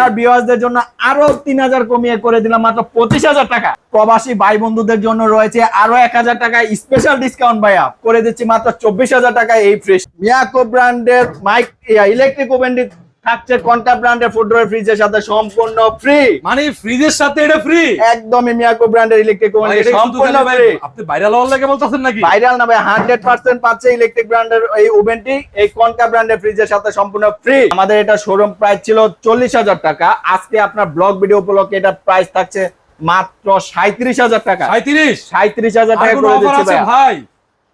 ঢাকার বিওয়াসদের জন্য আরও তিন হাজার কমিয়ে করে দিলাম মাত্র পঁচিশ হাজার টাকা। প্রবাসী ভাই বন্ধুদের জন্য রয়েছে আরও এক হাজার টাকা স্পেশাল ডিসকাউন্ট ভাইয়া। করে দিচ্ছি মাত্র চব্বিশ হাজার টাকা এই ফ্রিজ মিয়াকো ব্র্যান্ডের মাইক ইলেকট্রিক ওভেনটি থাকছে কন্টা ব্র্যান্ডের ফ্রিজের সাথে সম্পূর্ণ ফ্রি মানে ফ্রিজের সাথে এটা ফ্রি একদমই মিয়াকো ব্র্যান্ডের ইলেকট্রিক ওভেন সম্পূর্ণ ফ্রি আপনি ভাইরাল হওয়ার লাগে বলতেছেন নাকি? ভাইরাল না ভাই হান্ড্রেড পার্সেন্ট পাচ্ছে ইলেকট্রিক ব্র্যান্ডের এই ওভেনটি এই কনকা ব্র্যান্ডের ফ্রিজের সাথে সম্পূর্ণ ফ্রি আমাদের এটা শোরুম প্রাইস ছিল চল্লিশ হাজার টাকা। আজকে আপনার ব্লগ ভিডিও উপলক্ষে এটা প্রাইস থাকছে মাত্র সাঁত্রিশ হাজার টাকা। সাঁত্রিশ সাঁত্রিশ হাজার আর টাকা কোনো করে দিচ্ছি ভাই?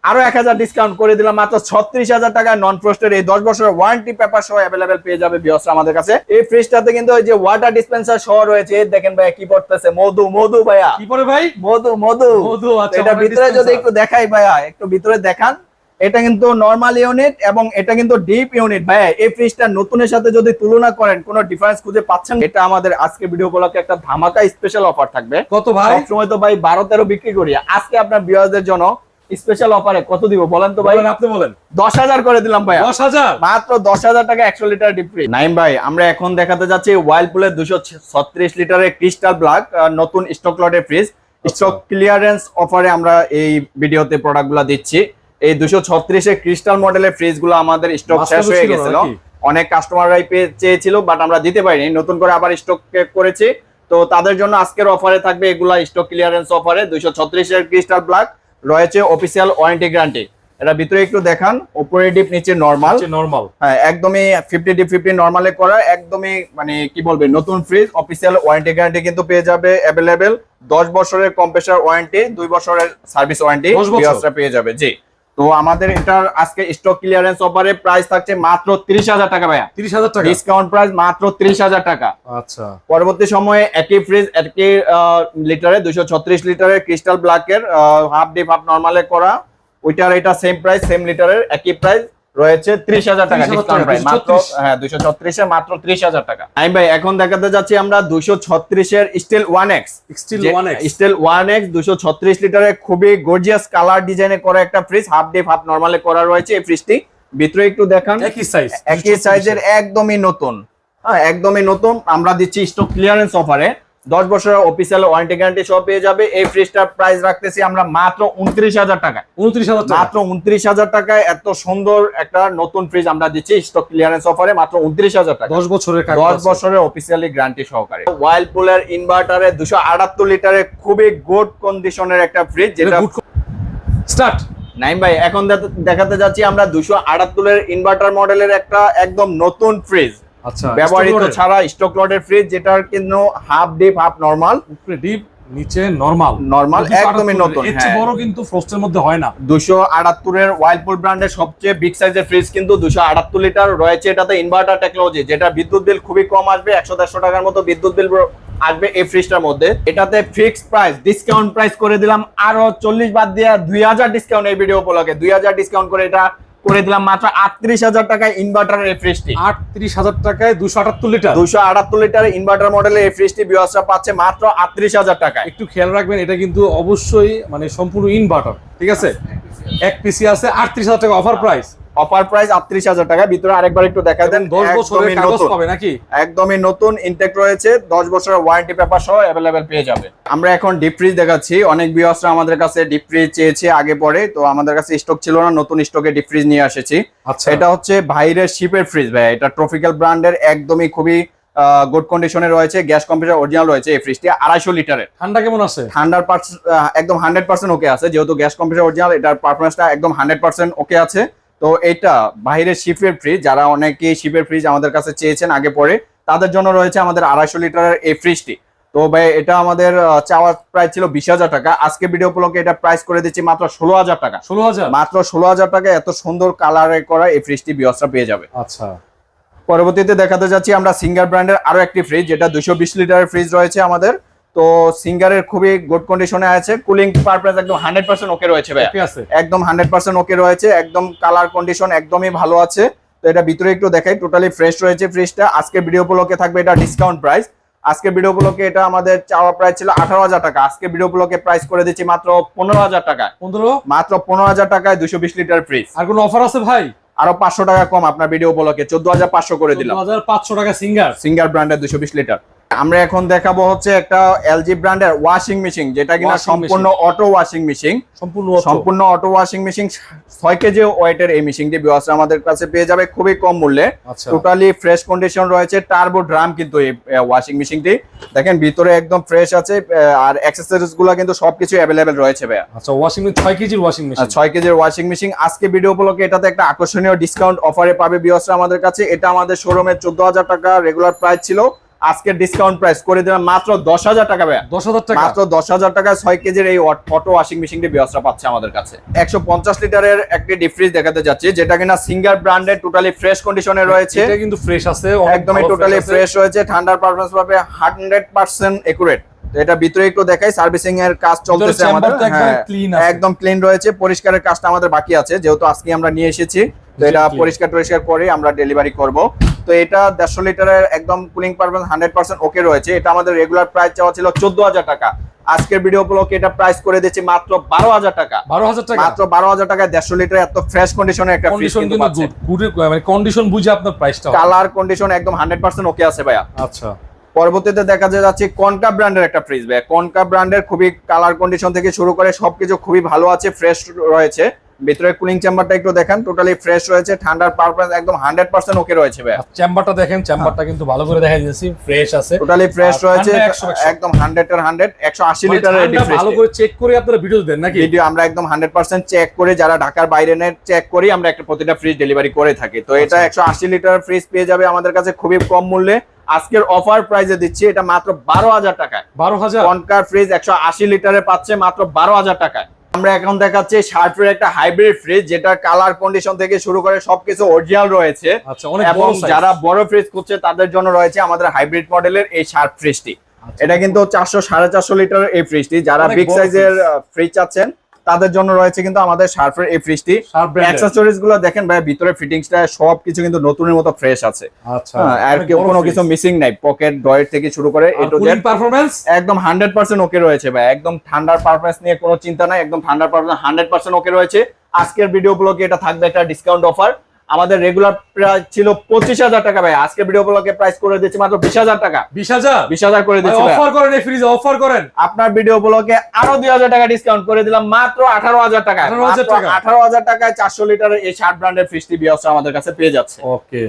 আরও এক হাজার ডিসকাউন্ট করে দিলাম মাত্র ছত্রিশ হাজার টাকা। নন ফ্রস্টের এই দশ বছরের ওয়ারেন্টি পেপার সহ অ্যাভেলেবেল পেয়ে যাবে বিয়সরা আমাদের কাছে। এই ফ্রিজটাতে কিন্তু ওই যে ওয়াটার ডিসপেন্সার সহ রয়েছে। দেখেন ভাইয়া কি পড়তেছে। মধু মধু ভাইয়া। কি পরে ভাই? মধু মধু। মধু, আচ্ছা, এটা ভিতরে যদি একটু দেখাই ভাইয়া একটু ভিতরে দেখান। এটা কিন্তু নরমাল ইউনিট এবং এটা কিন্তু ডিপ ইউনিট ভাইয়া। এই ফ্রিজটা নতুনের সাথে যদি তুলনা করেন কোনো ডিফারেন্স খুঁজে পাচ্ছেন? এটা আমাদের আজকে ভিডিও উপলক্ষে একটা ধামাকা স্পেশাল অফার থাকবে। কত ভাই? সবসময় তো ভাই বারো তেরো বিক্রি করি। আজকে আপনার বিয়ারদের জন্য স্পেশাল অফারে কত দিব বলেন তো ভাই? আপনি বলেন। দশ হাজার করে দিলাম ভাই দশ হাজার মাত্র দশ হাজার টাকা একশো লিটার ডিপ ফ্রিজ নাইম ভাই আমরা এখন দেখাতে যাচ্ছি ওয়াইল্ডপুলের দুশো ছত্রিশ লিটারের ক্রিস্টাল ব্ল্যাক নতুন স্টক লটের ফ্রিজ স্টক ক্লিয়ারেন্স অফারে আমরা এই ভিডিওতে প্রোডাক্টগুলা দিচ্ছি। এই দুশো ছত্রিশের ক্রিস্টাল মডেলের ফ্রিজগুলো আমাদের স্টক শেষ হয়ে ছিল গেছিল। নাকি? অনেক কাস্টমাররাই পেয়ে চেয়েছিল বাট আমরা দিতে পারিনি। নতুন করে আবার স্টক করেছি। তো তাদের জন্য আজকের অফারে থাকবে এগুলা স্টক ক্লিয়ারেন্স অফারে দুইশো ছত্রিশের ক্রিস্টাল ব্ল্যাক রয়েছে অফিসিয়াল ওয়ারেন্টি গ্যারান্টি এটা ভিতরে একটু দেখান উপরে ডিপ নিচে নর্মাল নর্মাল হ্যাঁ একদমই ফিফটি ডিপ ফিফটি নর্মালে করা একদমই মানে কি বলবে নতুন ফ্রিজ অফিসিয়াল ওয়ারেন্টি গ্যারান্টি কিন্তু পেয়ে যাবে অ্যাভেলেবেল দশ বছরের কম্প্রেসার ওয়ারেন্টি দুই বছরের সার্ভিস ওয়ারেন্টি পেয়ে যাবে জি। তো আমাদের এটার আজকে স্টক ক্লিয়ারেন্স অফারে প্রাইস থাকছে মাত্র তিরিশ হাজার টাকা ভাইয়া। তিরিশ হাজার টাকা? ডিসকাউন্ট প্রাইস মাত্র তিরিশ হাজার টাকা। আচ্ছা। পরবর্তী সময়ে একই ফ্রিজ একই লিটারে দুশো ছত্রিশ লিটারের ক্রিস্টাল ব্ল্যাকের হাফ ডিপ হাফ নর্মালে করা। ওইটার এটা সেম প্রাইস সেম লিটারের একই প্রাইস রয়েছে ত্রিশ হাজার টাকা 30,000 ডিসকাউন্ট প্রাইস মাত্র হ্যাঁ দুশো ছত্রিশে মাত্র ত্রিশ হাজার টাকা। আমি ভাই এখন দেখাতে যাচ্ছি আমরা দুশো ছত্রিশের steel one X steel one X steel one X দুশো ছত্রিশ লিটারের খুবই গর্জিয়াস কালার ডিজাইনে করা একটা ফ্রিজ হাফ ডিপ হাফ নর্মালে করা রয়েছে এই ফ্রিজটি ভিতরে একটু দেখান। একই সাইজ একই সাইজের একদমই নতুন। হ্যাঁ একদমই নতুন। আমরা দিচ্ছি স্টক ক্লিয়ারেন্স অফারে দশ বছরের অফিসিয়াল ওয়ারেন্টি গ্যারান্টি সব পেয়ে যাবে। এই ফ্রিজটার প্রাইস রাখতেছি আমরা মাত্র উনত্রিশ হাজার টাকা উনত্রিশ হাজার মাত্র উনত্রিশ হাজার টাকায় এত সুন্দর একটা নতুন ফ্রিজ আমরা দিচ্ছি স্টক ক্লিয়ারেন্স অফারে মাত্র উনত্রিশ হাজার টাকা দশ বছরের দশ বছরের অফিসিয়ালি গ্যারান্টি সহকারে। ওয়াইল্ডপুলের ইনভার্টারে দুশো আটাত্তর লিটারের খুবই গুড কন্ডিশনের একটা ফ্রিজ যেটা স্টার্ট নাইম ভাই এখন দেখাতে যাচ্ছি আমরা দুশো আটাত্তরের ইনভার্টার মডেলের একটা একদম নতুন ফ্রিজ আচ্ছা ব্যবহৃত ছাড়া স্টক লটের ফ্রিজ যেটার কিন্তু হাফ ডিপ হাফ নর্মাল উপরে ডিপ নিচে নরমাল নর্মাল একদমই নতুন এর হ্যাঁ। বড় কিন্তু ফ্রস্টের মধ্যে হয় না। দুশো আটাত্তরের ওয়াইল্ডপুল ব্র্যান্ডের সবচেয়ে বিগ সাইজের ফ্রিজ কিন্তু দুশো আটাত্তর লিটার রয়েছে। এটাতে ইনভার্টার টেকনোলজি যেটা বিদ্যুৎ বিল খুবই কম আসবে একশো দেড়শো টাকার মতো বিদ্যুৎ বিল আসবে এই ফ্রিজটার মধ্যে। এটাতে ফিক্সড প্রাইস ডিসকাউন্ট প্রাইস করে দিলাম। আরও চল্লিশ বাদ দিয়ে দুই হাজার ডিসকাউন্ট এই ভিডিও উপলক্ষে। দুই হাজার ডিসকাউন্ট করে এটা করে দিলাম মাত্র আটত্রিশ হাজার টাকায় ইনভার্টার এফ্রিজটি ফ্রিজটি আটত্রিশ হাজার টাকায় দুশো আটাত্তর লিটার। দুশো আটাত্তর লিটার ইনভার্টার মডেলের এফ্রিজটি ব্যবস্থা পাচ্ছে মাত্র আটত্রিশ হাজার টাকা একটু খেয়াল রাখবেন এটা কিন্তু অবশ্যই মানে সম্পূর্ণ ইনভার্টার ঠিক আছে? এক পিসি আছে আটত্রিশ হাজার টাকা অফার প্রাইস অফার প্রাইস আটত্রিশ হাজার টাকা। ভিতরে আরেকবার একটু দেখা দেন দশ বছরের কাগজ নতুন। পাবে নাকি? একদমই নতুন ইনটেক রয়েছে দশ বছরের ওয়ারেন্টি পেপার সহ অ্যাভেলেবেল পেয়ে যাবে। আমরা এখন ডিপ ফ্রিজ দেখাচ্ছি। অনেক বিয়সরা আমাদের কাছে ডিপ ফ্রিজ চেয়েছে আগে পরে তো আমাদের কাছে স্টক ছিল না নতুন স্টকে ডিপ ফ্রিজ নিয়ে এসেছি। আচ্ছা। এটা হচ্ছে ভাইরের শিপের ফ্রিজ ভাই এটা ট্রপিক্যাল ব্র্যান্ডের একদমই খুবই গুড কন্ডিশনে রয়েছে। গ্যাস কম্পিউটার অরিজিনাল রয়েছে এই ফ্রিজটি আড়াইশো লিটারের। ঠান্ডা কেমন আছে? পার্সেন্ট একদম হান্ড্রেড পার্সেন্ট ওকে আছে। যেহেতু গ্যাস কম্পিউটার অরিজিনাল এটার পারফরমেন্সটা একদম হান্ড্রেড পার্সেন্ট ওকে আছে। তো এটা বাইরের শিপের ফ্রিজ যারা অনেকে শিপের ফ্রিজ আমাদের কাছে চেয়েছেন আগে পরে তাদের জন্য রয়েছে আমাদের আড়াইশো লিটারের এই ফ্রিজটি তো ভাই এটা আমাদের চাওয়ার চাওয়া প্রাইস ছিল বিশ হাজার টাকা। আজকে ভিডিও উপলক্ষে এটা প্রাইস করে দিচ্ছি মাত্র ষোলো হাজার টাকা। ষোলো হাজার? মাত্র ষোলো হাজার টাকা এত সুন্দর কালারে করা এই ফ্রিজটি বিয়সরা পেয়ে যাবে। আচ্ছা। পরবর্তীতে দেখাতে যাচ্ছি আমরা সিঙ্গার ব্র্যান্ডের আরও একটি ফ্রিজ যেটা দুশো বিশ লিটারের ফ্রিজ রয়েছে আমাদের। তো সিঙ্গারের খুবই গুড কন্ডিশনে আছে। কুলিং পারপাস একদম হান্ড্রেড পার্সেন্ট ওকে রয়েছে ভাই একদম হান্ড্রেড পার্সেন্ট ওকে রয়েছে। একদম কালার কন্ডিশন একদমই ভালো আছে। তো এটা ভিতরে একটু দেখাই টোটালি ফ্রেশ রয়েছে ফ্রিজটা আজকে ভিডিও উপলক্ষে থাকবে এটা ডিসকাউন্ট প্রাইস আজকে ভিডিও উপলক্ষে এটা আমাদের চাওয়া প্রাইস ছিল আঠারো হাজার টাকা। আজকে ভিডিও উপলক্ষে প্রাইস করে দিচ্ছি মাত্র পনেরো হাজার টাকা। পনেরো? মাত্র পনেরো হাজার টাকায় দুশো বিশ লিটার ফ্রিজ আর কোনো অফার আছে ভাই? আরও পাঁচশো টাকা কম আপনার ভিডিও উপলক্ষে। চোদ্দ হাজার পাঁচশো করে দিলাম। হাজার পাঁচশো টাকা সিঙ্গার। সিঙ্গার ব্র্যান্ডের দুশো বিশ লিটার আমরা এখন দেখাবো হচ্ছে একটা এলজি ব্র্যান্ডের ওয়াশিং মেশিন যেটা কিনা সম্পূর্ণ অটো ওয়াশিং মেশিন সম্পূর্ণ সম্পূর্ণ অটো ওয়াশিং মেশিন ছয় কেজি ওয়েটের এই মেশিনটি বিওয়াসরা আমাদের কাছে পেয়ে যাবে খুবই কম মূল্যে। টোটালি ফ্রেশ কন্ডিশন রয়েছে টার্বো ড্রাম কিন্তু এই ওয়াশিং মেশিনটি দেখেন ভিতরে একদম ফ্রেশ আছে আর অ্যাক্সেসরিজগুলো কিন্তু সবকিছু অ্যাভেলেবেল রয়েছে ভাইয়া। আচ্ছা ওয়াশিং মেশিন ছয় কেজির ওয়াশিং মেশিন ছয় কেজির ওয়াশিং মেশিন আজকে ভিডিও উপলক্ষে এটাতে একটা আকর্ষণীয় ডিসকাউন্ট অফারে পাবে বিয়সরা আমাদের কাছে। এটা আমাদের শোরুমে চোদ্দ হাজার টাকা রেগুলার প্রাইস ছিল। আজকে ডিসকাউন্ট প্রাইস করে দিলাম মাত্র দশ হাজার টাকা দশ হাজার টাকা। মাত্র দশ হাজার টাকা ছয় কেজির এই অটো ওয়াশিং মেশিনটি বিয়সরা পাচ্ছে আমাদের কাছে। একশো পঞ্চাশ লিটারের একটি ডিফ্রিজ দেখাতে যাচ্ছি যেটা কিনা সিঙ্গার ব্র্যান্ডের টোটালি ফ্রেশ কন্ডিশনে রয়েছে। এটা কিন্তু ফ্রেশ আছে একদমই টোটালি ফ্রেশ রয়েছে ঠান্ডার পারফরমেন্স পাবে হান্ড্রেড পার্সেন্ট একুরেট এটা ভিতরে একটু দেখাই সার্ভিসিং এর কাজ চলতেছে আমাদের। একদম হ্যাঁ, একদম ক্লিন রয়েছে পরিষ্কারের কাজটা আমাদের বাকি আছে যেহেতু আজকে আমরা নিয়ে এসেছি। তো এটা। পরিষ্কার টরিষ্কার করে আমরা ডেলিভারি করব। তো এটা দেড়শো লিটারের একদম cooling performance hundred percent okay রয়েছে। এটা আমাদের রেগুলার প্রাইস চাওয়া ছিল চোদ্দ হাজার টাকা। আজকের ভিডিও উপলক্ষে এটা প্রাইস করে দিচ্ছি মাত্র বারো হাজার টাকা। বারো হাজার টাকা? মাত্র বারো হাজার টাকায় দেড়শো লিটার এত ফ্রেশ কন্ডিশনে একটা কন্ডিশন কিন্তু গুড মানে কন্ডিশন বুঝে আপনার প্রাইসটা কালার কন্ডিশন একদম হান্ড্রেড পার্সেন্ট ওকে আছে ভাইয়া। আচ্ছা। পরবর্তীতে দেখা যাচ্ছে কনকা ব্র্যান্ডের একটা ফ্রিজ ভাই কনকা ব্র্যান্ডের খুবই কালার কন্ডিশন থেকে শুরু করে সবকিছু খুবই ভালো আছে ফ্রেশ রয়েছে। ভিতরে কুলিং চেম্বারটা একটু দেখেন টোটালি ফ্রেশ রয়েছে ঠান্ডার পারপাস একদম হান্ড্রেড পার্সেন্ট ওকে রয়েছে ভাই চেম্বারটা দেখেন চেম্বারটা কিন্তু ভালো করে দেখা যাচ্ছে ফ্রেশ আছে। টোটালি ফ্রেশ রয়েছে 100 100 একদম হান্ড্রেড এর হান্ড্রেড একশো আশি মানে লিটারের ঠান্ডা ভালো করে চেক করে আপনারা ভিডিও দেন নাকি? ভিডিও আমরা একদম হান্ড্রেড পার্সেন্ট চেক করে যারা ঢাকার বাইরে নেয় চেক করি আমরা একটা প্রতিটা ফ্রিজ ডেলিভারি করে থাকি। তো এটা আচ্ছা। একশো আশি লিটার ফ্রিজ পেয়ে যাবে আমাদের কাছে খুবই কম মূল্যে। আজকের অফার প্রাইসে দিচ্ছি এটা মাত্র বারো হাজার টাকায়। বারো হাজার? কনকার ফ্রিজ একশো আশি লিটারে পাচ্ছে মাত্র বারো হাজার টাকায়। আমরা এখন দেখাচ্ছি শার্টের একটা হাইব্রিড ফ্রিজ যেটা কালার কন্ডিশন থেকে শুরু করে সবকিছু অরিজিনাল রয়েছে। আচ্ছা এবং যারা বড় ফ্রিজ খুঁজছে তাদের জন্য রয়েছে আমাদের হাইব্রিড মডেলের এই শার্ট ফ্রিজটি আচ্ছা। এটা কিন্তু চারশো সাড়ে চারশো লিটার এই ফ্রিজটি যারা বিগ সাইজের ফ্রিজ চাচ্ছেন তাদের জন্য রয়েছে কিন্তু আমাদের শার্পের এই ফ্রিজটি। অ্যাক্সেসরিজগুলো দেখেন ভাই ভিতরে ফিটিংসটা সবকিছু কিন্তু নতুনের মতো ফ্রেশ আছে। আচ্ছা। হ্যাঁ, আর কোনো কিছু মিসিং নাই। পকেট ডয়ের থেকে শুরু করে একদম হান্ড্রেড পার্সেন্ট ওকে রয়েছে ভাই। একদম ঠান্ডার পারফরমেন্স নিয়ে কোনো চিন্তা নাই। একদম ঠান্ডার পারফরমেন্স হান্ড্রেড পার্সেন্ট ওকে রয়েছে। আজকের ভিডিও ব্লগে এটা থাকবে একটা ডিসকাউন্ট অফার আমাদের রেগুলার প্রাইস ছিল পঁচিশ হাজার টাকা ভাই। আজকে ভিডিও ব্লগে প্রাইস করে দিচ্ছি মাত্র বিশ হাজার টাকা। বিশ হাজার? বিশ হাজার করে দিচ্ছি অফার করেন এই ফ্রিজে অফার করেন। আপনার ভিডিও ব্লগে আরও দুই হাজার টাকা ডিসকাউন্ট করে দিলাম মাত্র আঠারো হাজার টাকা। 18,000 আঠারো হাজার টাকায় চারশো লিটারের এই শার্ট ব্র্যান্ডের ফ্রিজটি বিয়সটা আমাদের কাছে পেয়ে যাচ্ছে। ওকে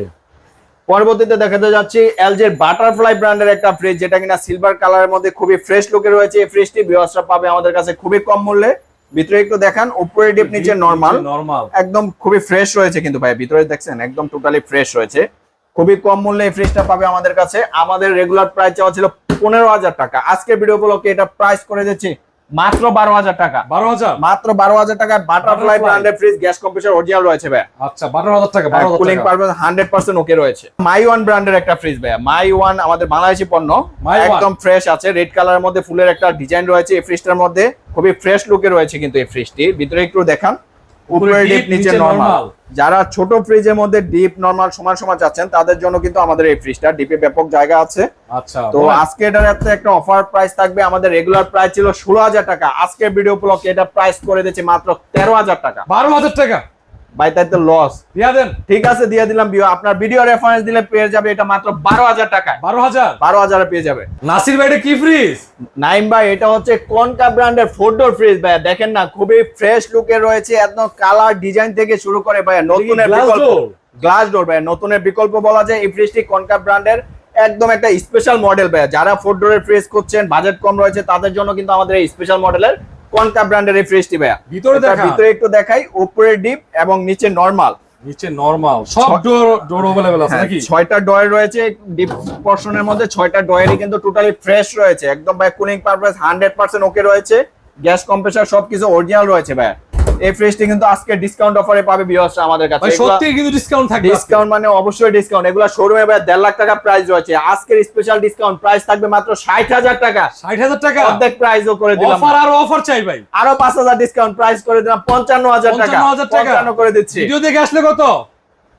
পরবর্তীতে দেখাতে যাচ্ছি এলজির বাটারফ্লাই ব্র্যান্ডের একটা ফ্রিজ যেটা কিনা সিলভার কালারের মধ্যে খুবই ফ্রেশ লুকে রয়েছে। এই ফ্রিজটি বিয়সরা পাবে আমাদের কাছে খুবই কম মূল্যে। ভিতরে একটু দেখান উপরে ডিপ নিচে নরমাল নরমাল একদম খুবই ফ্রেশ রয়েছে কিন্তু ভাই ভিতরে দেখছেন একদম টোটালি ফ্রেশ রয়েছে। খুবই কম মূল্যে এই ফ্রিজটা পাবে আমাদের কাছে। আমাদের রেগুলার প্রাইস চাওয়া ছিল পনেরো হাজার টাকা। আজকে ভিডিও উপলক্ষে এটা প্রাইস করে দিচ্ছি মাত্র বারো হাজার টাকা। বারো হাজার? মাত্র বারো হাজার টাকায় বাটারফ্লাই। ব্র্যান্ডের ফ্রিজ গ্যাস কম্প্রেসার অরিজিনাল রয়েছে ভাই আচ্ছা বারো হাজার টাকা cooling purpose hundred percent okay রয়েছে। মাই ওয়ান ব্র্যান্ডের একটা ফ্রিজ ভাইয়া। মাই ওয়ান আমাদের বাংলাদেশি পণ্য। একদম ফ্রেশ আছে রেড কালারের মধ্যে ফুলের একটা ডিজাইন রয়েছে এই ফ্রিজটার মধ্যে। খুবই ফ্রেশ লুকে রয়েছে কিন্তু এই ফ্রিজটি ভিতরে একটু দেখান। উপরে ডিপ নিচে নরমাল। যারা ছোট ফ্রিজের মধ্যে ডিপ নর্মাল সমান সমান চাচ্ছেন তাদের জন্য কিন্তু আমাদের এই ফ্রিজটা ডিপে ব্যাপক জায়গা আছে। আচ্ছা তো আজকে এটার একটা একটা অফার প্রাইস থাকবে আমাদের রেগুলার প্রাইস ছিল ষোলো হাজার টাকা। আজকে ভিডিও ব্লকে এটা প্রাইস করে দিয়েছে মাত্র তেরো হাজার টাকা। বারো হাজার টাকা? বাই তাই তো লস দিয়া দেন। ঠিক আছে দিয়ে দিলাম আপনার ভিডিও রেফারেন্স দিলে পেয়ে যাবে এটা মাত্র বারো হাজার টাকায়। বারো হাজার? বারো হাজারে পেয়ে যাবে। নাসির ভাইটা কি ফ্রিজ নাইম ভাই এটা হচ্ছে কনকা ব্র্যান্ডের ফোর ডোর ফ্রিজ ভাই দেখেন না খুবই ফ্রেশ লুকে রয়েছে একদম কালার ডিজাইন থেকে শুরু করে ভাই বিকল্প। গ্লাস ডোর ভাই নতুনের বিকল্প বলা যায়। এই ফ্রিজটি কনকা ব্র্যান্ডের একদম একটা স্পেশাল মডেল ভাই যারা ফোর ডোরের ফ্রিজ করছেন বাজেট কম রয়েছে তাদের জন্য কিন্তু আমাদের এই স্পেশাল মডেলের কনকা ব্র্যান্ডের এই ফ্রিজটি ভাই ভিতরে দেখা। ভিতরে একটু দেখাই উপরে ডিপ এবং নিচে নরমাল নিচে নরমাল সব ডোর ডোর অ্যাভেলেবল আছে হ্যাঁ, নাকি? ছয়টা ডয়ের রয়েছে ডিপ পোরশনের মধ্যে ছয়টা ডয়ারই কিন্তু টোটালি ফ্রেশ রয়েছে। একদম ভাই cooling purpose hundred percent okay রয়েছে। গ্যাস কম্প্রেসার সবকিছু অরিজিনাল রয়েছে ভাই এই ফ্রেশটি কিন্তু আজকে ডিসকাউন্ট অফারে পাবে ভিউয়ার্সরা আমাদের কাছে। ভাই সত্যি কিন্তু ডিসকাউন্ট থাকবে ডিসকাউন্ট মানে অবশ্যই ডিসকাউন্ট এগুলা শোরুমে ভাই 1.5 লাখ টাকা প্রাইস রয়েছে। আজকের স্পেশাল ডিসকাউন্ট প্রাইস থাকবে মাত্র ষাট হাজার টাকা। ষাট হাজার টাকা? অর্ধেক প্রাইসও করে দিলাম। অফার আর অফার চাই ভাই। আরও পাঁচ হাজার ডিসকাউন্ট প্রাইস করে দিলাম। পঞ্চান্ন হাজার টাকা। 55,000 টাকা। করে দিচ্ছি। ভিডিও দেখে আসলে কত?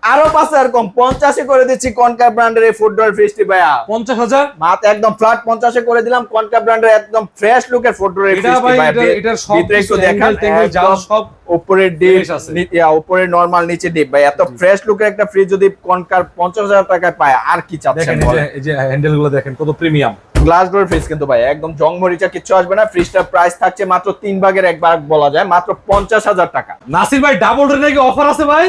আরও পাঁচ হাজার কম পঞ্চাশে করে দিচ্ছি কনকা ব্র্যান্ডের এই ডোর ফ্রিজটি ভাইয়া। পঞ্চাশ হাজার? মাত্র একদম ফ্ল্যাট পঞ্চাশে করে দিলাম কনকা ব্র্যান্ডের একদম ফ্রেশ লুকের এটার সব ভিতরে একটু দেখান angle ট্যাঙ্গেল যা একদম সব উপরের ডিপ উপরে নরমাল নিচে ডিপ ভাই এত ফ্রেশ লুকের একটা ফ্রিজ যদি কনকার পঞ্চাশ হাজার টাকায় পায় আর কি চাচ্ছেন দেখেন এই যে- হ্যান্ডেলগুলো দেখেন কত প্রিমিয়াম গ্লাস ডোর ফ্রিজ কিন্তু ভাই একদম জং মরিচা কিচ্ছু আসবে না। ফ্রিজটার প্রাইস থাকছে মাত্র তিন ভাগের এক ভাগ বলা যায় মাত্র পঞ্চাশ হাজার টাকা। নাসির ভাই ডাবল রেট নাকি অফার আছে ভাই?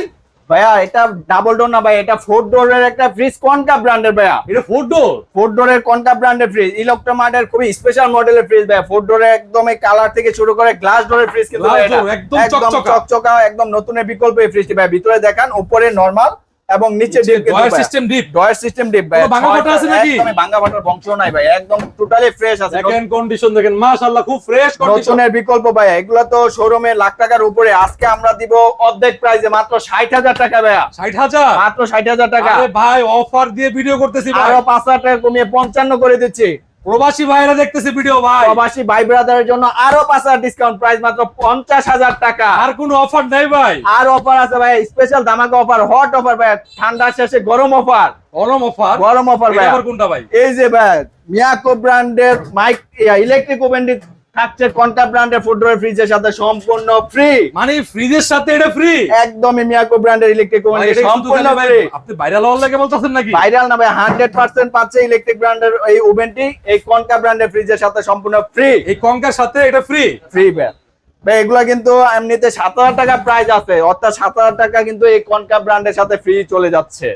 ভাইয়া এটা ডাবল ডোর না ভাই এটা ফোর ডোরের একটা ফ্রিজ কনকা ব্র্যান্ডের ভাইয়া? এটা ফোর ডোর ফোর ডোরের কনকা ব্র্যান্ডের ফ্রিজ ইলেকট্রোমার্টের খুবই স্পেশাল মডেলের ফ্রিজ ভাইয়া। ফোর ডোরের একদম এই কালার থেকে শুরু করে গ্লাস ডোরের ফ্রিজ কিন্তু একদম। চকচকা। একদম নতুনের বিকল্প এই ফ্রিজটি ভাই ভিতরে দেখান উপরে নরমাল এবং নিচে deep drawer system deep drawer system deep ভাই ভাঙা ফাটা আছে নাকি? একদমই ভাঙা ফাটার বংশ নাই ভাই একদম টোটালি ফ্রেশ আছে। দেখেন কন্ডিশন দেখেন মাশাআল্লাহ খুব ফ্রেশ কন্ডিশন নতুনের বিকল্প ভাই এগুলো তো শোরুমে লাখ টাকার উপরে। আজকে আমরা দিব অর্ধেক প্রাইসে মাত্র ষাট হাজার টাকা ভাইয়া। ষাট হাজার? মাত্র ষাট হাজার টাকা। আরে ভাই অফার দিয়ে ভিডিও করতেছি আরও পাঁচ হাজার টাকা কমিয়ে পঞ্চান্ন করে দিচ্ছি। প্রবাসী ভাইরা দেখতেছে ভিডিও ভাই। প্রবাসী ভাই ব্রাদারের জন্য আরও পাঁচ হাজার ডিসকাউন্ট প্রাইস মাত্র পঞ্চাশ হাজার টাকা। আর কোনো অফার নাই ভাই। আর অফার আছে ভাই স্পেশাল ধামাকা অফার হট অফার ভাই ঠান্ডা শেষে গরম অফার গরম অফার গরম অফার ভাই। আবার কোনটা ভাই? এই যে ভাই মিয়াকো ব্র্যান্ডের মাইক ইলেকট্রিক ওভেন থাকছে কন্টা ব্র্যান্ডের ফুডওয়ার ফ্রিজের সাথে সম্পূর্ণ ফ্রি মানে ফ্রিজের সাথে এটা ফ্রি একদমই মিয়াকো ব্র্যান্ডের ইলেকট্রিক ওভেন সম্পূর্ণ ফ্রি আপনি ভাইরাল হওয়ার লাগে বলতেছেন নাকি? ভাইরাল না ভাই হান্ড্রেড পার্সেন্ট পাচ্ছে ইলেকট্রিক ব্র্যান্ডের এই ওভেনটি এই কনকা ব্র্যান্ডের ফ্রিজের সাথে সম্পূর্ণ ফ্রি এই কঙ্কার সাথে এটা ফ্রি ফ্রি ভাই। এগুলা কিন্তু এমনিতে সাত হাজার টাকা প্রাইস আছে। অর্থাৎ সাত হাজার টাকা কিন্তু এই কনকা ব্র্যান্ডের সাথে ফ্রি চলে যাচ্ছে।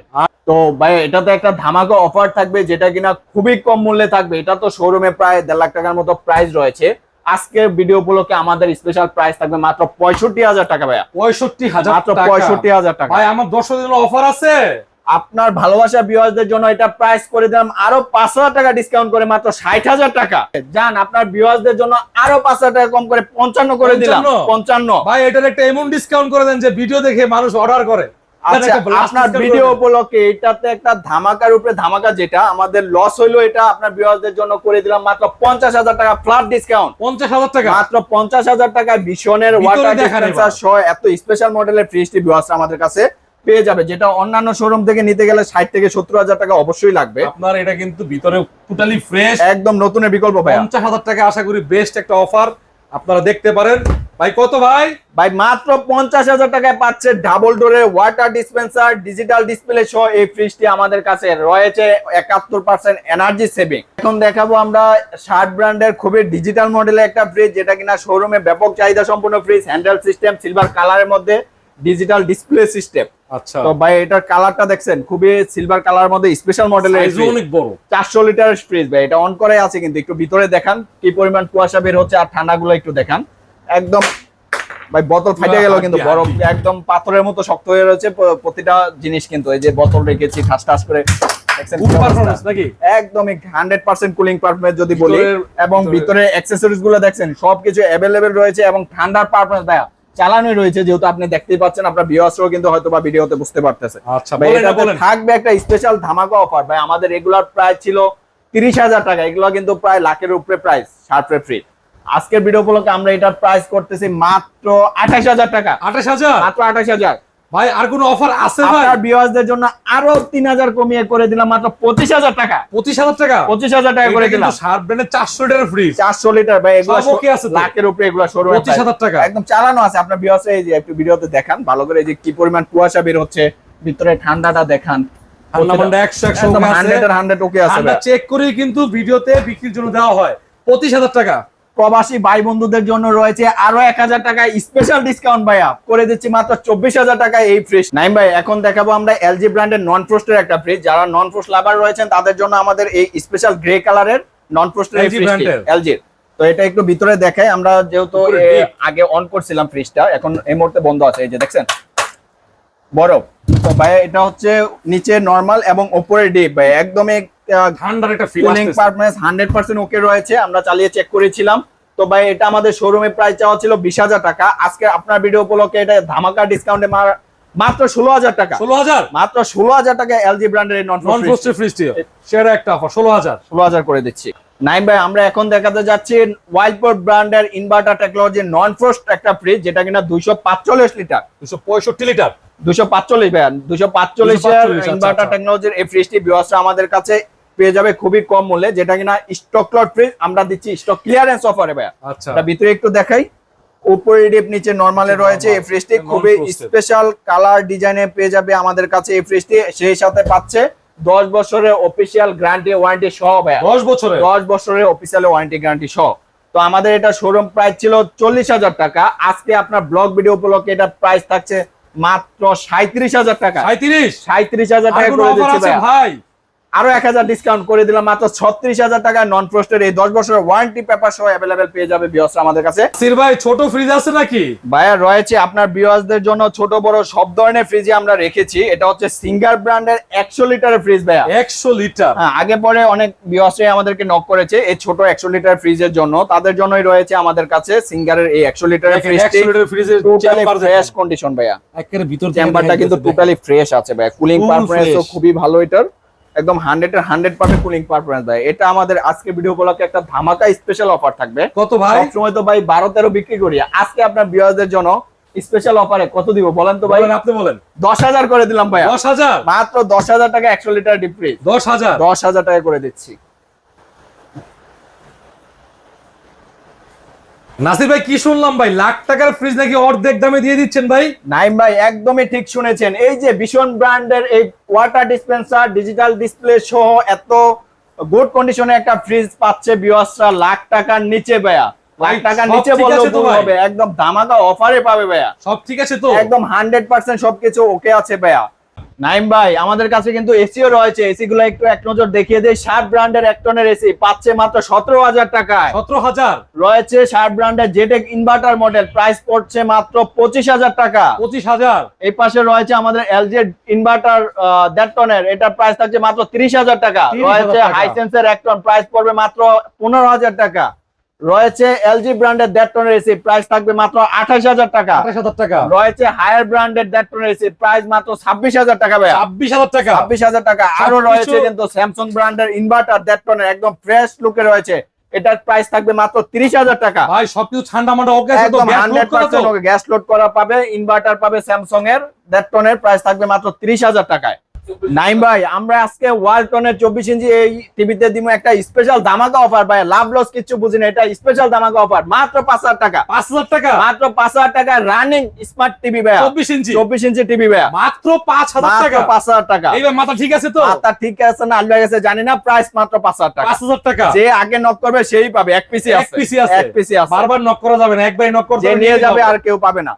তো ভাই এটাতে একটা ধামাকা অফার থাকবে যেটা কিনা খুবই কম মূল্যে থাকবে। এটা তো শোরুমে প্রায় দেড় লাখ টাকার মতো প্রাইস রয়েছে। আজকের ভিডিও উপলক্ষে আমাদের স্পেশাল প্রাইস থাকবে মাত্র পঁয়ষট্টি হাজার টাকা ভাইয়া। পঁয়ষট্টি হাজার মাত্র পঁয়ষট্টি হাজার টাকা। ভাই আমার দর্শকদের জন্য অফার আছে? আপনার ভালোবাসা বিওয়াজদের জন্য এটা প্রাইস করে দিলাম আরও পাঁচ হাজার টাকা ডিসকাউন্ট করে মাত্র ষাট হাজার টাকা। যান আপনার বিওয়াজদের জন্য আরও পাঁচ হাজার টাকা কম করে পঞ্চান্ন করে দিলাম। পঞ্চান্ন? ভাই এটার একটা এমন ডিসকাউন্ট করে দেন যে ভিডিও দেখে মানুষ অর্ডার করে। আচ্ছা আপনার ভিডিও উপলক্ষে এটাতে একটা ধামাকার উপরে ধামাকা যেটা আমাদের লস হইল এটা আপনার জন্য করে দিলাম মাত্র পঞ্চাশ হাজার টাকা ফ্ল্যাট ডিসকাউন্ট পঞ্চাশ হাজার টাকা? মাত্র পঞ্চাশ হাজার টাকা ভীষণের ওয়াটার ডিসপেন্সার সহ এত স্পেশাল মডেলের ফ্রিজটি আমাদের কাছে পেয়ে যাবে যেটা অন্যান্য শোরুম থেকে নিতে গেলে ষাট থেকে সত্তর হাজার টাকা অবশ্যই লাগবে। আপনার এটা কিন্তু ভিতরে টোটালি ফ্রেশ একদম নতুনের বিকল্প ভাই পঞ্চাশ হাজার টাকা আশা করি বেস্ট একটা অফার আপনারা দেখতে পারেন। ভাই, কত ভাই? ভাই, মাত্র পঞ্চাশ হাজার টাকায় পাচ্ছে ডাবল ডোরের ওয়াটার ডিসপেন্সার ডিজিটাল ডিসপ্লে সহ এই ফ্রিজটি আমাদের কাছে রয়েছে একাত্তর পার্সেন্ট এনার্জি সেভিং এখন দেখাবো আমরা শার্ট ব্র্যান্ডের খুবই ডিজিটাল মডেলের একটা ফ্রিজ যেটা কিনা শোরুমে ব্যাপক চাহিদা সম্পূর্ণ ফ্রিজ হ্যান্ডেল সিস্টেম সিলভার কালারের মধ্যে ডিজিটাল ডিসপ্লে সিস্টেম আচ্ছা। তো ভাই এটার কালারটা দেখছেন? খুবই সিলভার কালার মধ্যে স্পেশাল মডেলের অনেক বড়। চারশো লিটারের ফ্রিজ ভাই এটা অন করে আছে কিন্তু একটু ভিতরে দেখান কি পরিমাণ কুয়াশা বের হচ্ছে আর ঠান্ডাগুলো একটু দেখান। একদম ভাই বোতল ফাটে গেল কিন্তু বরফ একদম পাথরের মতো শক্ত হয়ে রয়েছে প্রতিটা জিনিস কিন্তু এই যে বোতল রেখেছি ঠাস ঠাস করে। একদমই হান্ড্রেড পার্সেন্ট কুলিং পারফরমেন্স যদি বলি। এবং ভিতরে- অ্যাক্সেসরিজগুলো দেখছেন সবকিছু অ্যাভেলেবেল রয়েছে এবং ঠান্ডার পারফরমেন্স ভাইয়া চালানো রয়েছে যেহেতু আপনি দেখতেই পাচ্ছেন আপনার ভিউয়ার্সরাও কিন্তু হয়তো বা ভিডিওতে বুঝতে পারতেছে। আচ্ছা ভাই থাকবে একটা স্পেশাল ধামাকা অফার ভাই আমাদের রেগুলার প্রাইস ছিল তিরিশ হাজার টাকা এগুলো কিন্তু প্রায় লাখের উপরে প্রাইস শার্পে ফ্রি আজকের ভিডিও উপলক্ষে আমরা এটার প্রাইস করতেছি মাত্র আঠাশ হাজার টাকা। আঠাশ হাজার? মাত্র আঠাশ হাজার। ভাই আর কোনো অফার আছে ভাই? আপনার ভিউয়ার্সদের জন্য আরও তিন হাজার কমিয়ে করে দিলাম মাত্র পঁচিশ হাজার টাকা। পঁচিশ হাজার টাকা? পঁচিশ হাজার টাকা করে দিলাম। শার্ট ব্র্যান্ডের চারশো লিটার ফ্রিজ চারশো লিটার ভাই এগুলো okay আছে লাখের উপরে এগুলো পঁচিশ হাজার টাকা। একদম চালানো আছে। আপনার ভিউয়ার্স এই যে একটু ভিডিওতে দেখান ভালো করে এই যে কি পরিমাণ কুয়াশা বের হচ্ছে ভিতরে ঠান্ডাটা দেখান। ওকে চেক করেই কিন্তু ভিডিওতে বিক্রির জন্য দেওয়া হয়। পঁচিশ হাজার টাকা। প্রবাসী ভাই বন্ধুদের জন্য রয়েছে আরও এক হাজার টাকা স্পেশাল ডিসকাউন্ট ভাইয়া। করে দিচ্ছি মাত্র চব্বিশ হাজার টাকা এই ফ্রিজ নাইম ভাই এখন দেখাবো আমরা এলজি ব্র্যান্ডের নন ফ্রোস্টের একটা ফ্রিজ যারা নন ফ্রোস্ট লাভার রয়েছেন তাদের জন্য আমাদের এই স্পেশাল গ্রে কালারের নন ফ্রোস্টের। এলজির তো এটা একটু ভিতরে দেখাই আমরা যেহেতু। আগে অন করছিলাম ফ্রিজটা এখন এই মুহূর্তে বন্ধ আছে এই যে দেখছেন? বরফ। তো ভাই এটা হচ্ছে নিচে নরমাল এবং উপরে ডিপ ভাই একদমই আহ, ঠান্ডার একটা feel cooling performance hundred percent okay রয়েছে আমরা চালিয়ে চেক করেছিলাম। তো ভাই এটা আমাদের শোরুমে প্রাইস চাওয়া ছিল বিশ হাজার টাকা। আজকে আপনার ভিডিও উপলক্ষে এটা ধামাকা ডিসকাউন্টে মাত্র ষোলো হাজার টাকা। ষোলো হাজার? মাত্র ষোলো হাজার টাকা এলজি ব্র্যান্ডের নন নন ফ্রিজটি সেরা একটা অফার ষোলো হাজার। ষোলো হাজার করে দিচ্ছি। নাইম ভাই আমরা এখন দেখাতে যাচ্ছি ওয়াইল্ডপোর্ট ব্র্যান্ডের ইনভার্টার টেকনোলজি নন ফ্রোস্ট একটা ফ্রিজ যেটা কিনা দুইশো পাঁচচল্লিশ লিটার দুশো পঁয়ষট্টি লিটার দুশো পাঁচচল্লিশ ভাইয়া দুশো পাঁচচল্লিশ 245 আচ্ছা, ইনভার্টার আচ্ছা। টেকনোলজির এই ফ্রিজটি বিওয়াসরা আমাদের কাছে পেয়ে যাবে খুবই কম মূল্যে যেটা কিনা স্টক লট ফ্রিজ আমরা দিচ্ছি স্টক ক্লিয়ারেন্স অফারে ভাইয়া। আচ্ছা। ভিতরে একটু দেখাই। উপরে ডিপ নিচে নরমালে রয়েছে এই ফ্রিজটি খুবই স্পেশাল কালার ডিজাইনে পেয়ে যাবে আমাদের কাছে এই ফ্রিজটি সেই সাথে পাচ্ছে দশ বছরের অফিসিয়াল গ্যারান্টি ওয়ারেন্টি সহ ভাইয়া। দশ বছরে দশ বছরের অফিসিয়াল ওয়ারেন্টি গ্যারান্টি সহ। তো আমাদের এটা শোরুম প্রাইস ছিল চল্লিশ হাজার টাকা। আজকে আপনার ব্লগ ভিডিও উপলক্ষে এটা প্রাইস থাকছে মাত্র সাঁত্রিশ হাজার টাকা। সাঁত্রিশ সাঁত্রিশ হাজার টাকা করে দিচ্ছি। ভাই? আরও এক হাজার ডিসকাউন্ট করে দিলাম মাত্র ছত্রিশ হাজার টাকা নন ফ্রস্টের এই দশ বছরের ওয়ারেন্টি পেপার সহ অ্যাভেলেবেল পেয়ে যাবে বিয়সরা আমাদের কাছে। সির ভাই ছোট ফ্রিজ আছে নাকি? ভাইয়া রয়েছে আপনার বিওয়াসদের জন্য ছোট বড় সব ধরনের ফ্রিজে আমরা রেখেছি। এটা হচ্ছে সিঙ্গার ব্র্যান্ডের একশো লিটারের ফ্রিজ ভাইয়া। একশো লিটার। হ্যাঁ, আগে পরে অনেক বিওয়াসে আমাদেরকে নক করেছে এই ছোট একশো লিটার ফ্রিজের জন্য। তাদের জন্যই রয়েছে আমাদের কাছে সিঙ্গারের এই একশো লিটারের ফ্রিজটি টোটালি ফ্রেশ কন্ডিশন ভাইয়া। একের ভিতর চেম্বারটা কিন্তু টোটালি ফ্রেশ আছে ভাইয়া। কুলিং Full পারফরমেন্সও খুবই ভালো এটার। একদম হান্ড্রেড এর হান্ড্রেড পার্সেন্ট কুলিং পারফরমেন্স ভাই। এটা আমাদের আজকে ভিডিও উপলক্ষে একটা ধামাকা স্পেশাল অফার থাকবে। কত ভাই? সময় তো ভাই বারো তেরো বিক্রি করি। আজকে আপনার বিয়ারদের জন্য স্পেশাল অফারে কত দিব বলেন তো ভাই? আপনি বলেন। দশ হাজার করে দিলাম ভাই দশ হাজার? মাত্র দশ হাজার টাকা একশো লিটার ডিপ ফ্রিজ দশ হাজার? দশ হাজার টাকা করে দিচ্ছি। নাসির ভাই কি শুনলাম ভাই? লাখ টাকার ফ্রিজ নাকি অর্ধেক দামে দিয়ে দিচ্ছেন ভাই? নাইম ভাই একদমই ঠিক শুনেছেন। এই যে ভীষণ ব্র্যান্ডের এই ওয়াটার ডিসপেন্সার ডিজিটাল ডিসপ্লে সহ এত গুড কন্ডিশনে একটা ফ্রিজ পাচ্ছে বিওয়াসরা লাখ টাকার নিচে ভাইয়া। লাখ টাকার নিচে বললেও ভুল হবে। একদম ধামাকা অফারে পাবে ভাইয়া। সব ঠিক আছে তো? একদম হান্ড্রেড পার্সেন্ট সবকিছু ওকে আছে ভাইয়া। নাইম ভাই আমাদের কাছে কিন্তু এসিও রয়েছে। এসি গুলো একটু এক নজর দেখিয়ে দেয় ষাট ব্র্যান্ডের এক টনের এসি পাচ্ছে মাত্র সতেরো হাজার টাকায়। সতেরো হাজার? রয়েছে ষাট ব্র্যান্ডের জেটেক ইনভার্টার মডেল প্রাইস পড়ছে মাত্র পঁচিশ হাজার টাকা। পঁচিশ হাজার? এই পাশে রয়েছে আমাদের এলজি ইনভার্টার দেড় টনের। এটার প্রাইস থাকছে মাত্র তিরিশ হাজার টাকা। রয়েছে। হাইসেন্সের এক টন প্রাইস পড়বে মাত্র পনেরো হাজার টাকা। রয়েছে এলজি ব্র্যান্ডের দেড় টনের এসি প্রাইস থাকবে মাত্র আঠাশ হাজার টাকা। আঠাশ হাজার টাকা। রয়েছে হায়ার ব্র্যান্ডের দেড় টনের এসি প্রাইস মাত্র ছাব্বিশ হাজার টাকা ছাব্বিশ হাজার টাকা। ছাব্বিশ হাজার টাকা। আরও রয়েছে কিন্তু স্যামসাং ব্র্যান্ডের ইনভার্টার দেড় টনের একদম ফ্রেশ লুকে রয়েছে। এটার প্রাইস থাকবে মাত্র তিরিশ হাজার টাকা। ভাই সবকিছু ঠান্ডা মান্ডা ওকে একদম গ্যাস হান্ড্রেড লোড করা পার্সেন্ট গ্যাস লোড করা পাবে ইনভার্টার পাবে স্যামসাং এর। দেড় টনের প্রাইস থাকবে মাত্র তিরিশ হাজার টাকায়। নাইম ভাই আমরা আজকে ওয়ালটনের চব্বিশ ইঞ্চি এই টিভিতে দিব একটা স্পেশাল ধামাকা অফার ভাই লাভ লস কিছু বুঝি না এটা স্পেশাল ধামাকা অফার মাত্র পাঁচ হাজার টাকা। পাঁচ হাজার টাকা? মাত্র পাঁচ হাজার টাকা রানিং স্মার্ট টিভি ভাইয়া। চব্বিশ ইঞ্চি? চব্বিশ ইঞ্চি টিভি ভাইয়া। মাত্র পাঁচ হাজার টাকা? পাঁচ হাজার টাকা। এইবার মাথা ঠিক আছে তো? তা ঠিক আছে না আল্লাহ গেছে জানি না প্রাইস মাত্র পাঁচ হাজার টাকা। পাঁচ হাজার টাকা? যে আগে নক করবে সেই পাবে। এক পিসি এক পিসি আছে। এক পিসি আছে। বারবার নক করা যাবে না একবারই নক নিয়ে নিয়ে যাবে আর কেউ পাবে না।